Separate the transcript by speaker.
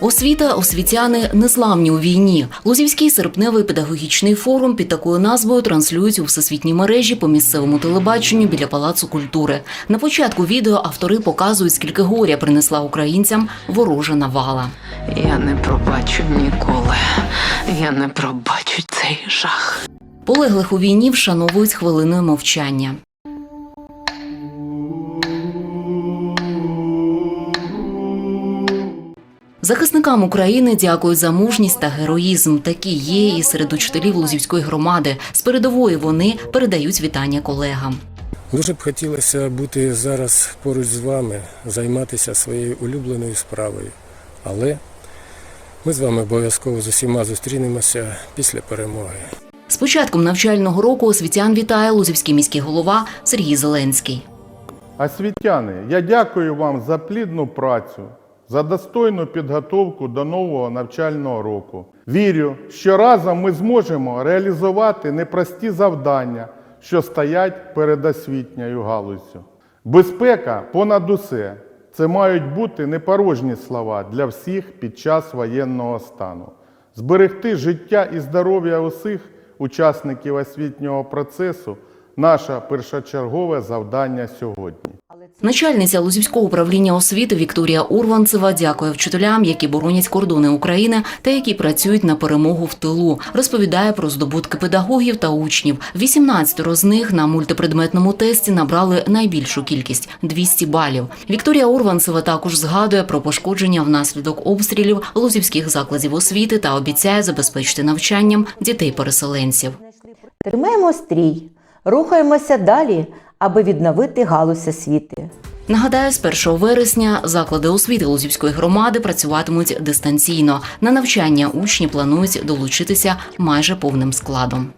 Speaker 1: Освіта, освітяни незламні у війні. Лузівський серпневий педагогічний форум під такою назвою транслюють у всесвітній мережі по місцевому телебаченню біля палацу культури. На початку відео автори показують, скільки горя принесла українцям ворожа навала.
Speaker 2: Я не пробачу ніколи. Я не пробачу цей жах.
Speaker 1: Полеглих у війні вшановують хвилиною мовчання. Захисникам України дякують за мужність та героїзм. Такі є і серед учителів Лузівської громади. З передової вони передають вітання колегам.
Speaker 3: Дуже б хотілося бути зараз поруч з вами, займатися своєю улюбленою справою. Але ми з вами обов'язково з усіма зустрінемося після перемоги.
Speaker 1: З початком навчального року освітян вітає Лузівський міський голова Сергій Зеленський.
Speaker 4: Освітяни, я дякую вам за плідну працю, за достойну підготовку до нового навчального року. Вірю, що разом ми зможемо реалізувати непрості завдання, що стоять перед освітньою галуззю. Безпека понад усе це мають бути непорожні слова для всіх під час воєнного стану. Зберегти життя і здоров'я усіх учасників освітнього процесу наше першочергове завдання сьогодні.
Speaker 1: Начальниця Лузівського управління освіти Вікторія Урванцева дякує вчителям, які боронять кордони України та які працюють на перемогу в тилу. Розповідає про здобутки педагогів та учнів. 18 з них на мультипредметному тесті набрали найбільшу кількість 200 балів. Вікторія Урванцева також згадує про пошкодження внаслідок обстрілів лузівських закладів освіти та обіцяє забезпечити навчанням дітей-переселенців.
Speaker 5: Тримаємо стрій, рухаємося далі, аби відновити галузь освіти.
Speaker 1: Нагадаю, з 1 вересня заклади освіти Лузівської громади працюватимуть дистанційно. На навчання учні планують долучитися майже повним складом.